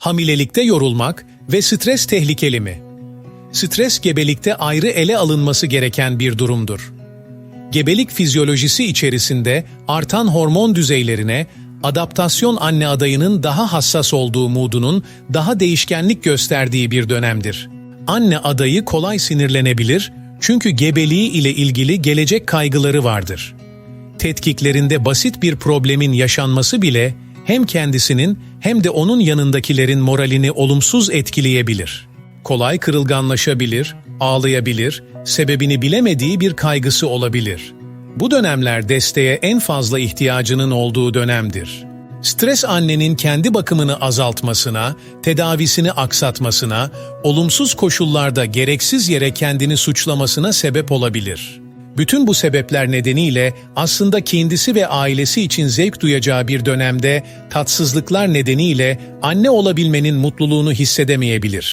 Hamilelikte yorulmak ve stres tehlikeli mi? Stres gebelikte ayrı ele alınması gereken bir durumdur. Gebelik fizyolojisi içerisinde artan hormon düzeylerine, adaptasyon anne adayının daha hassas olduğu moodunun daha değişkenlik gösterdiği bir dönemdir. Anne adayı kolay sinirlenebilir çünkü gebeliği ile ilgili gelecek kaygıları vardır. Tetkiklerinde basit bir problemin yaşanması bile hem kendisinin hem de onun yanındakilerin moralini olumsuz etkileyebilir. Kolay kırılganlaşabilir, ağlayabilir, sebebini bilemediği bir kaygısı olabilir. Bu dönemler desteğe en fazla ihtiyacının olduğu dönemdir. Stres annenin kendi bakımını azaltmasına, tedavisini aksatmasına, olumsuz koşullarda gereksiz yere kendini suçlamasına sebep olabilir. Bütün bu sebepler nedeniyle aslında kendisi ve ailesi için zevk duyacağı bir dönemde tatsızlıklar nedeniyle anne olabilmenin mutluluğunu hissedemeyebilir.